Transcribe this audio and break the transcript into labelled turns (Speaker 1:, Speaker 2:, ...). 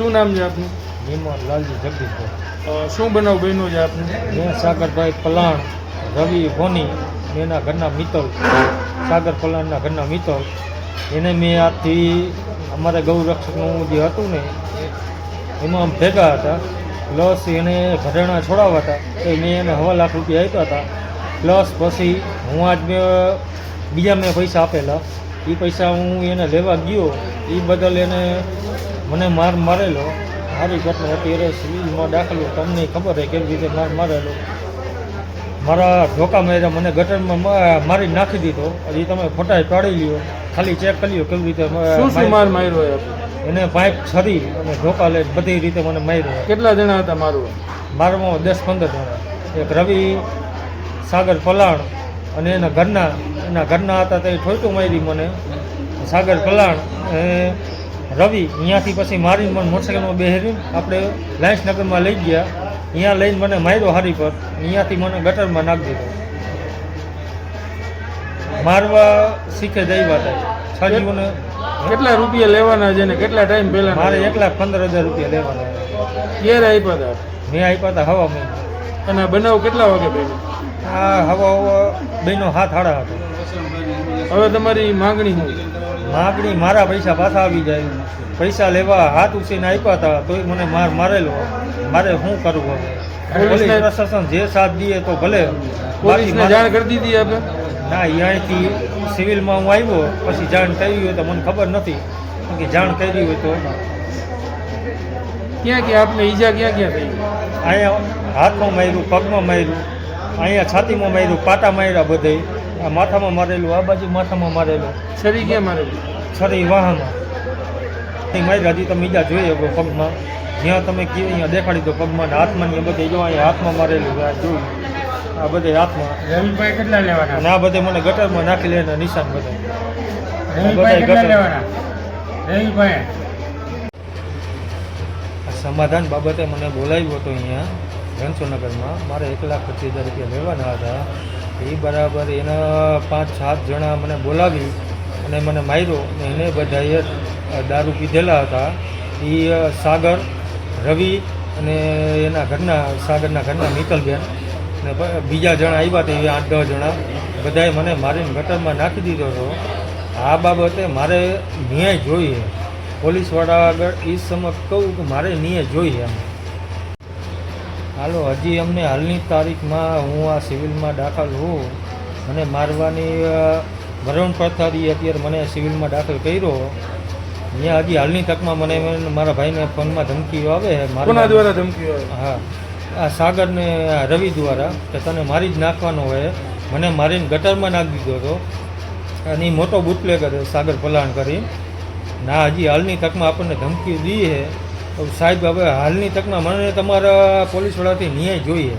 Speaker 1: શું નામ છે આપનું?
Speaker 2: નિમો લાલજી જગદીશભાઈ.
Speaker 1: શું બનાવ બન્યો છે આપનું?
Speaker 2: મેં સાગરભાઈ પલાણ રવિ ભોની એના ઘરના મિત્તલ. સાગર પલાણના ઘરના મિત્તલ. એને મેં આજથી અમારા ગૌરક્ષકનું જે હતું ને એમાં આમ ભેગા હતા. પ્લસ એને ઘરેણા છોડાવવા હતા. તો મેં એને હવા લાખ રૂપિયા આપ્યા હતા. પ્લસ પછી હું આજ મેં બીજા મેં પૈસા આપેલા. એ પૈસા હું એને લેવા ગયો. એ બદલ એને મને માર મારેલો. મારી ઘટના અત્યારે સિવિલમાં દાખલો તમને ખબર છે કેવી રીતે માર મારેલો. મારા ઢોકા માર્યા મને ગટરમાં મારી નાખી દીધો. હજી તમે ફોટા પાડી લ્યો. ખાલી ચેક કરી લ્યો કેવી રીતે.
Speaker 1: માર માર્યો.
Speaker 2: એને પાઇપ છરી અને ઢોકા લઈ બધી રીતે મને માર્યો.
Speaker 1: કેટલા જણા હતા મારું?
Speaker 2: મારમાં દસ પંદર જણા. એક રવિ સાગર પલાણ અને એના ઘરના એના ઘરના હતા તે ઠોયટું મારી મને. સાગર પલાણ એ રવિ અહીંયાથી પછી મારીને મને મોટરસાઇકલમાં બેહરીને આપણે લાયન્સનગરમાં લઈ ગયા. અહીંયા લઈને મને માર્યો હારી પર. અહીંયાથી મને ગટરમાં નાખી દીધો. મારવા શીખે જઈ વાત છાજીઓને
Speaker 1: કેટલા રૂપિયા લેવાના છે ને કેટલા ટાઈમ પહેલા
Speaker 2: મારે એક લાખ પંદર હજાર રૂપિયા લેવાના
Speaker 1: ક્યારે આપ્યા હતા?
Speaker 2: મેં આપ્યા હતા હવા મહિના.
Speaker 1: અને બનાવ કેટલા વાગે બન્યો?
Speaker 2: આ હવા હવા બેનો હાથ હાડા હતો.
Speaker 1: હવે તમારી માંગણી શું છે?
Speaker 2: માગણી મારા પૈસા પાછા આવી જાય પૈસા લેવા હાથ ઉછીને આપ્યા હતા તોય મને માર મારેલો. મારે શું કરવું હવે? પોલીસ પ્રશાસન જે સાથ દે તો ભલે.
Speaker 1: પોલીસને જાણ કરી દીધી આપણે?
Speaker 2: ના અહીંયાથી સિવિલમાં હું આવ્યો પછી જાણ કરી હોય તો મને ખબર નથી. કે જાણ કરી હોય તો
Speaker 1: ક્યાં ક્યાં આપને ઈજા ક્યાં ક્યાં થઈ?
Speaker 2: અહીંયા હાથમાં માર્યું પગમાં માર્યું અહીંયા છાતીમાં માર્યું પાટા માર્યા બધે. આ માથામાં મારેલું આ બાજુ માથામાં મારેલું.
Speaker 1: છરી ક્યાં મારેલું?
Speaker 2: છરી વાહામાં એ મારી હજી તમે બીજા જોઈએ શકો પગમાં. જ્યાં તમે કીધું અહીંયા દેખાડી દો પગમાં હાથમાં ને બધે જો અહીંયા હાથમાં મારેલું આ જોયું આ બધે હાથમાં.
Speaker 1: રવિભાઈ કેટલા લેવાના?
Speaker 2: ના બધે મને ગટરમાં નાખી લેના નિશાન બધે.
Speaker 1: રવિભાઈ કેટલા લેવાના? રવિભાઈ.
Speaker 2: સમાધાન બાબતે મને બોલાવ્યો હતો અહીંયા રણછોડનગરમાં મારે એક લાખ પચીસ હજાર રૂપિયા લેવાના હતા. એ બરાબર એના પાંચ, સાત જણા મને બોલાવી અને મને માર્યો અને એને બધાએ દારૂ પીધેલા હતા. એ સાગર, રવિ અને એના ઘરના, સાગરના ઘરના મિત્તલબેન અને બીજા જણા આવ્યા હતા એ આઠ, દસ જણા. બધાએ મને મારીને ગટરમાં નાખી દીધો હતો. આ બાબતે મારે ન્યાય જોઈએ. પોલીસવાળા આગળ એ સમક્ષ કહું કે મારે ન્યાય જોઈએ એમ. હાલો હજી અમને હાલની તારીખમાં હું આ સિવિલમાં દાખલ હોઉં મને મારવાની વરુણ પ્રથારી અત્યારે મને સિવિલમાં દાખલ કર્યો. ત્યાં હજી હાલની તકમાં મને મારા ભાઈને ફોનમાં ધમકીઓ આવે મારા
Speaker 1: દ્વારા ધમકીઓ
Speaker 2: હા આ સાગરને રવિ દ્વારા કે તને મારી જ નાખવાનો હોય મને મારીને ગટરમાં નાખી દીધો હતો. અને મોટો બુટલેગર સાગર પલાણ કરી. ના હજી હાલની તકમાં આપણને ધમકી દઈએ સાહેબ હવે હાલની તકમાં મને તમારા પોલીસવાળાથી ન્યાય જોઈએ.